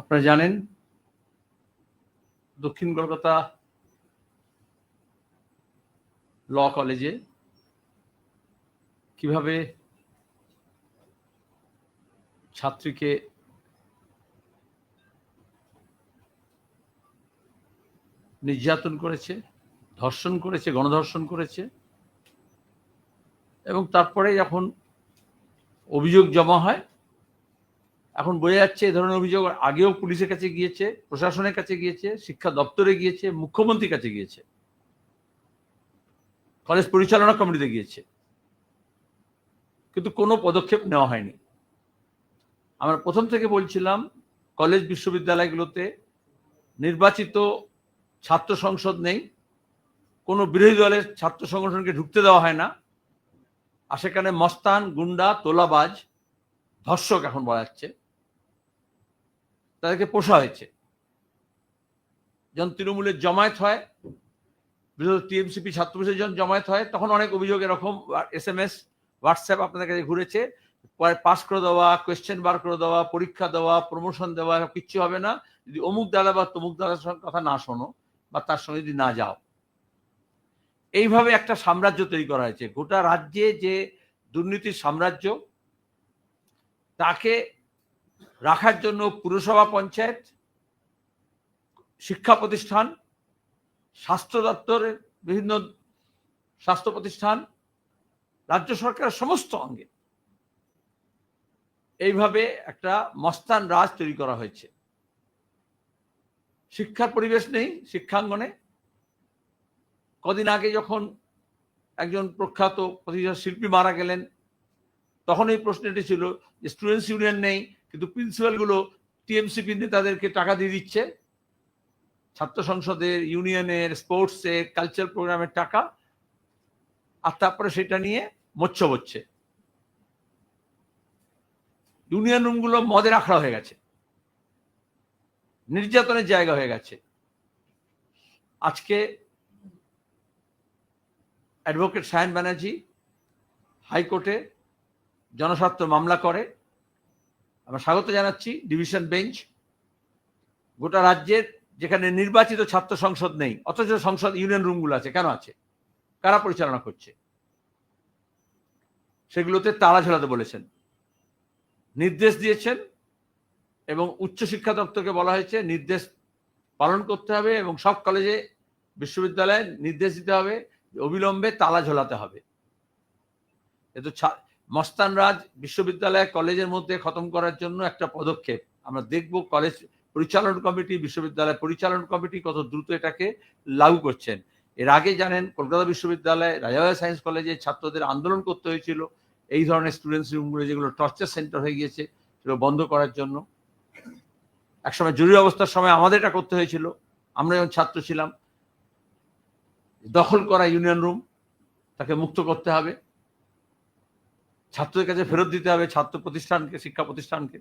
আপনারা জানেন, দক্ষিণ কলকাতা ল কলেজে কীভাবে ছাত্রীকে নির্যাতন করেছে, ধর্ষণ করেছে, গণধর্ষণ করেছে, এবং তারপরে যখন অভিযোগ জমা হয় এখন বোঝা যাচ্ছে এ ধরনের অভিযোগ আগেও পুলিশের কাছে গিয়েছে, প্রশাসনের কাছে গিয়েছে, শিক্ষা দপ্তরে গিয়েছে, মুখ্যমন্ত্রীর কাছে গিয়েছে। কলেজ পরিচালনা কমিটিতে গিয়েছে। কিন্তু কোনো পদক্ষেপ নেওয়া হয়নি। আমরা প্রথম থেকে বলছিলাম, কলেজ বিশ্ববিদ্যালয়গুলোতে নির্বাচিত ছাত্র সংসদ নেই, কোনো বিরোধী দলের ছাত্র সংগঠনকে ঢুকতে দেওয়া হয় না। আর সেখানে মস্তান, গুন্ডা, তোলাবাজ, ধর্ষক এখন বলা যাচ্ছে। তাদেরকে পোষা হয়েছে। যখন তৃণমূলের জমায়েত হয়, বিশেষত টিএমসিপি ছাত্র পরিষদের যখন জমায়েত হয়, তখন অনেক অভিযোগ এরকম এস এম এস হোয়াটসঅ্যাপ আপনাদের কাছে ঘুরেছে। পাস করে দেওয়া কোয়েশ্চেন বার করে দেওয়া, পরীক্ষা দেওয়া প্রমোশন দেওয়া কিচ্ছু হবে না। যদি অমুক দাদা বা তমুক দাদার সঙ্গে কথা না শোনো বা তার সঙ্গে যদি না যাও। এইভাবে একটা সাম্রাজ্য তৈরি করা হয়েছে। গোটা রাজ্যে যে দুর্নীতির সাম্রাজ্য, তাকে রাখার জন্য পুরসভা পঞ্চায়েত, শিক্ষা প্রতিষ্ঠান, স্বাস্থ্য দপ্তরের বিভিন্ন স্বাস্থ্য প্রতিষ্ঠান, রাজ্য সরকারের সমস্ত অঙ্গে এইভাবে একটা মস্তান রাজ তৈরি করা হয়েছে। শিক্ষার পরিবেশ নেই শিক্ষাঙ্গনে। কদিন আগে যখন একজন প্রখ্যাত প্রতিষ্ঠা শিল্পী মারা গেলেন, তখন এই প্রশ্নটি ছিল যে স্টুডেন্টস ইউনিয়ন নেই কিন্তু প্রিন্সিপালগুলো টিএমসিপি নেতাদেরকে টাকা দিয়ে দিচ্ছে। ছাত্র সংসদের, ইউনিয়নের স্পোর্টসের কালচার প্রোগ্রামের টাকা, আর তারপরে সেটা নিয়ে মোচ্ছ হচ্ছে। ইউনিয়ন রুমগুলো মদের আখড়া হয়ে গেছে। নির্যাতনের জায়গা হয়ে গেছে। আজকে অ্যাডভোকেট সায়ন ব্যানার্জি হাইকোর্টে জনস্বার্থ মামলা করে। আমরা স্বাগত জানাচ্ছি ডিভিশন বেঞ্চ। গোটা রাজ্যের যেখানে নির্বাচিত ছাত্র সংসদ নেই, অথচ সংসদ ইউনিয়ন রুমগুলো আছে, কেন আছে? কারা পরিচালনা করছে? সেগুলোতে তালা ঝোলাতে বলেছেন। নির্দেশ দিয়েছেন এবং উচ্চশিক্ষা দপ্তরকে বলা হয়েছে, নির্দেশ পালন করতে হবে এবং সব কলেজে, বিশ্ববিদ্যালয়ে নির্দেশ দিতে হবে অবিলম্বে তালা ঝোলাতে হবে। কিন্তু মস্তান রাজ বিশ্ববিদ্যালয় কলেজের মধ্যে খতম করার জন্য একটা পদক্ষেপ। আমরা দেখব কলেজ পরিচালন কমিটি, বিশ্ববিদ্যালয় পরিচালন কমিটি কত দ্রুত এটাকে লাগু করছেন। এর আগে জানেন, কলকাতা বিশ্ববিদ্যালয়ে রাজাবাই সায়েন্স কলেজে ছাত্রদের আন্দোলন করতে হয়েছিল। এই ধরনের স্টুডেন্টস রুমগুলো যেগুলো টর্চার সেন্টার হয়ে গিয়েছে, সেগুলো বন্ধ করার জন্য। একসময় জরুরি অবস্থার সময় আমাদের এটা করতে হয়েছিল। আমরা যখন ছাত্র ছিলাম, দখল করা ইউনিয়ন রুম তাকে মুক্ত করতে হবে। ছাত্রদের কাছে ফেরত দিতে হবে ছাত্র প্রতিষ্ঠানকে শিক্ষা প্রতিষ্ঠানকে।